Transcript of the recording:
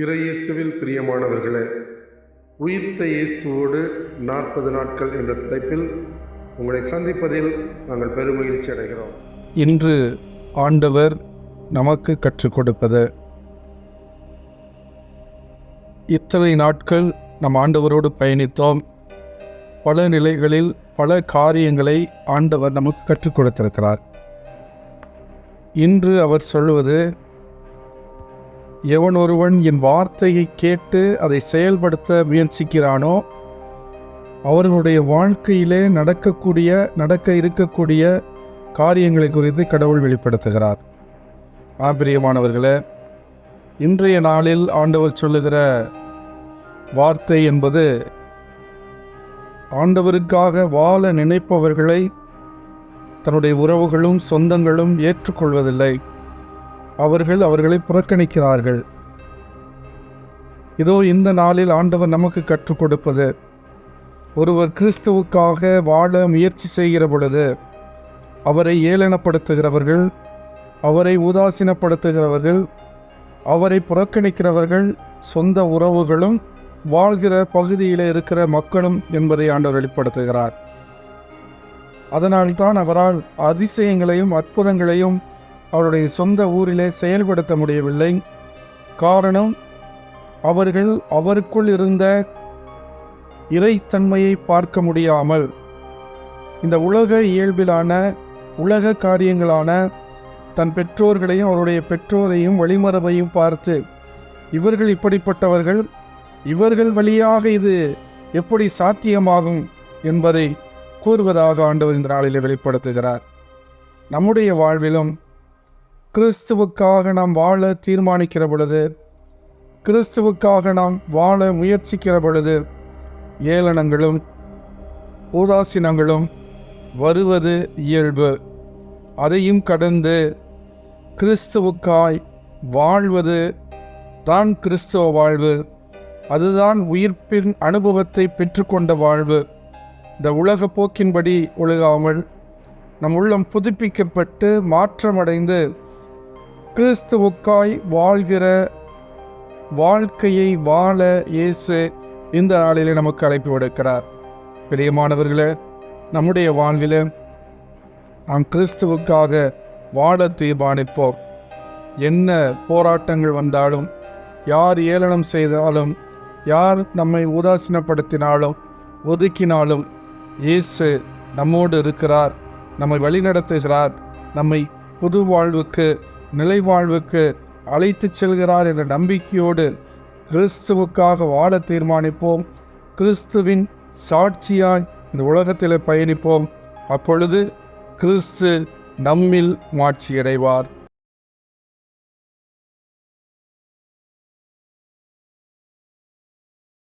இறையேசுவில் பிரியமானவர்களே உயிர்த்த இயேசுவோடு நாற்பது நாட்கள் என்ற தலைப்பில் உங்களை சந்திப்பதில் நாங்கள் பெருமகிழ்ச்சி அடைகிறோம். இன்று ஆண்டவர் நமக்கு கற்றுக் கொடுப்பது இத்தனை நாட்கள் நம் ஆண்டவரோடு பயணித்தோம். பல நிலைகளில் பல காரியங்களை ஆண்டவர் நமக்கு கற்றுக் கொடுத்திருக்கிறார். இன்று அவர் சொல்வது எவன் ஒருவன் என் வார்த்தையை கேட்டு அதை செயல்படுத்த முயற்சிக்கிறானோ அவர்களுடைய வாழ்க்கையிலே நடக்கக்கூடிய நடக்க இருக்கக்கூடிய காரியங்களை குறித்து கடவுள் வெளிப்படுத்துகிறார். ஆபிரியமானவர்களே இன்றைய நாளில் ஆண்டவர் சொல்லுகிற வார்த்தை என்பது ஆண்டவருக்காக வாழ நினைப்பவர்களை தன்னுடைய உறவுகளும் சொந்தங்களும் ஏற்றுக்கொள்வதில்லை. அவர்கள் அவர்களை புறக்கணிக்கிறார்கள். இதோ இந்த நாளில் ஆண்டவர் நமக்கு கற்றுக் கொடுப்பது. ஒருவர் கிறிஸ்துவுக்காக வாழ முயற்சி செய்கிற பொழுது அவரை ஏளனப்படுத்துகிறவர்கள் அவரை உதாசீனப்படுத்துகிறவர்கள் அவரை புறக்கணிக்கிறவர்கள் சொந்த உறவுகளும் வாழ்கிற பகுதியில் இருக்கிற மக்களும் என்பதை ஆண்டவர் வெளிப்படுத்துகிறார். அதனால்தான் அவரால் அதிசயங்களையும் அற்புதங்களையும் அவருடைய சொந்த ஊரிலே செயல்படுத்த முடியவில்லை. காரணம் அவர்கள் அவருக்குள் இருந்த இறைத்தன்மையை பார்க்க முடியாமல் இந்த உலக இயல்பிலான உலக காரியங்களான தன் பெற்றோர்களையும் அவருடைய பெற்றோரையும் வழிமரபையும் பார்த்து இவர்கள் இப்படிப்பட்டவர்கள் இவர்கள் வழியாக இது எப்படி சாத்தியமாகும் என்பதை கூறுவதாக ஆண்டவர் இந்த நாளிலே வெளிப்படுத்துகிறார். நம்முடைய வாழ்விலும் கிறிஸ்துவுக்காக நாம் வாழ தீர்மானிக்கிற பொழுது கிறிஸ்துவுக்காக நாம் வாழ முயற்சிக்கிற பொழுது ஏளனங்களும் உதாசீனங்களும் வருவது இயல்பு. அதையும் கடந்து கிறிஸ்துவுக்காய் வாழ்வது தான் கிறிஸ்துவ வாழ்வு. அதுதான் உயிர்ப்பின் அனுபவத்தை பெற்றுக்கொண்ட வாழ்வு. இந்த உலக போக்கின்படி ஒழுகாமல் நம் உள்ளம் புதுப்பிக்கப்பட்டு மாற்றமடைந்து கிறிஸ்துவுக்காய் வாழ்கிற வாழ்க்கையை வாழ இயேசு இந்த நாளிலே நமக்கு அழைப்பு விடுக்கிறார். பிரியமானவர்களே நம்முடைய வாழ்வில் நாம் கிறிஸ்துவுக்காக வாழ தீர்மானிப்போம். என்ன போராட்டங்கள் வந்தாலும் யார் ஏளனம் செய்தாலும் யார் நம்மை உதாசீனப்படுத்தினாலும் ஒதுக்கினாலும் இயேசு நம்மோடு இருக்கிறார் நம்மை வழிநடத்துகிறார் நம்மை புது வாழ்வுக்கு நிலைவாழ்வுக்கு அழைத்து அழைத்துச் செல்கிறார் என்ற நம்பிக்கையோடு கிறிஸ்துவுக்காக வாழ தீர்மானிப்போம். கிறிஸ்துவின் சாட்சியாய் இந்த உலகத்தில் பயணிப்போம். அப்பொழுது கிறிஸ்து நம்மில் மாட்சியடைவார்.